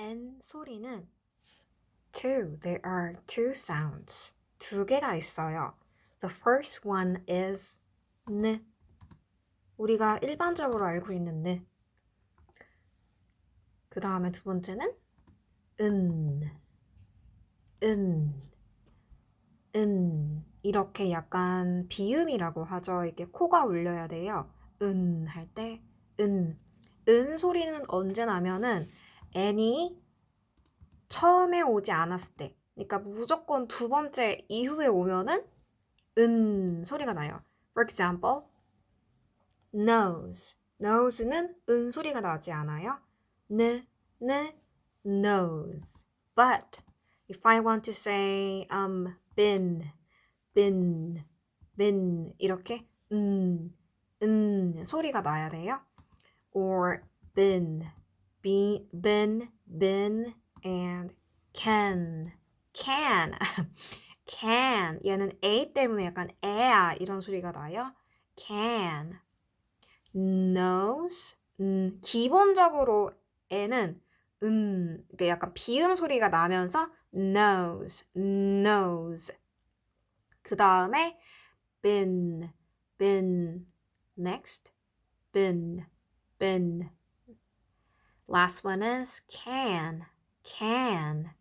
N 소리는 two. There are two sounds. 두 개가 있어요. The first one is 느. 우리가 일반적으로 알고 있는 느. 그 다음에 두 번째는 은. 은. 은. 이렇게 약간 비음이라고 하죠. 이게 코가 울려야 돼요. 은 할 때 은. 은 소리는 언제 나면은 n이 처음에 오지 않았을 때. 그러니까 무조건 두 번째 이후에 오면은 은 소리가 나요. For example, nose. nose는 은 소리가 나지 않아요. 느, 느, nose. But if I want to say um bin, bin, bin 이렇게 은, 은 소리가 나야 돼요. Or bin, be, bin, bin, and can, can, can. 얘는 a 때문에 약간 에야 이런 소리가 나요. can, nose. 음, 기본적으로 에는 음, 이게 약간 비음 소리가 나면서 nose, nose. 그 다음에 bin, bin. Next, bin, bin. Last one is can, can.